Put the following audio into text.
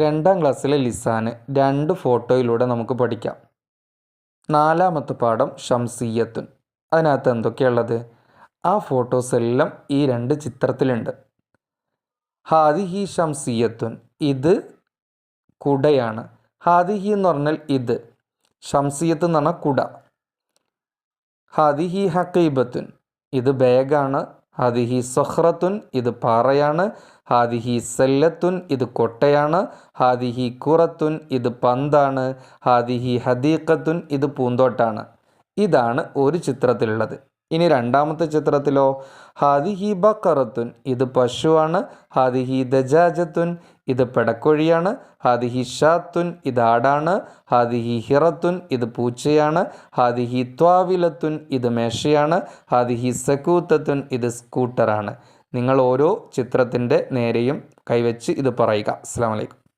രണ്ടാം ക്ലാസ്സിലെ ലിസാന് രണ്ട് ഫോട്ടോയിലൂടെ നമുക്ക് പഠിക്കാം. നാലാമത്തെ പാഠം ഷംസീയത്തുൻ അതിനകത്ത് എന്തൊക്കെയുള്ളത് ആ ഫോട്ടോസ് എല്ലാം ഈ രണ്ട് ചിത്രത്തിലുണ്ട്. ഹാദിഹി ഷംസീയത്തുൻ ഇത് കുടയാണ്. ഹാദിഹി എന്ന് പറഞ്ഞാൽ ഇത്. ഷംസീയത്ത് എന്ന് പറഞ്ഞാൽ കുട. ഹാദിഹി ഹക്കീബത്തുൻ ഇത് ബാഗാണ്. ഹാദിഹി സൊഹ്റത്തുൻ ഇത് പാറയാണ്. ഹാദിഹി സല്ലത്തുൻ ഇത് കൊട്ടയാണ്. ഹാദിഹി കുറത്തുൻ ഇത് പന്താണ്. ഹാദിഹി ഹദീഖത്തുൻ ഇത് പൂന്തോട്ടാണ്. ഇതാണ് ഒരു ചിത്രത്തിലുള്ളത്. ഇനി രണ്ടാമത്തെ ചിത്രത്തിലോ ഹാദിഹി ബക്കറത്തുൻ ഇത് പശുവാണ്. ഹാദിഹി ദജാജത്തുൻ ഇത് പെടക്കൊഴിയാണ്. ഹാദിഹി ഷാത്തുൻ ഇത് ആടാണ്. ഹാദിഹി ഹിറത്തുൻ ഇത് പൂച്ചയാണ്. ഹാദിഹി ത്വാവിലത്തുൻ ഇത് മേശയാണ്. ഹാദിഹി സക്കൂത്തത്തുൻ ഇത് സ്കൂട്ടറാണ്. നിങ്ങൾ ഓരോ ചിത്രത്തിന്റെ നേരെയും കൈവച്ച് ഇത് പറയുക. അസ്സാം വലൈക്കും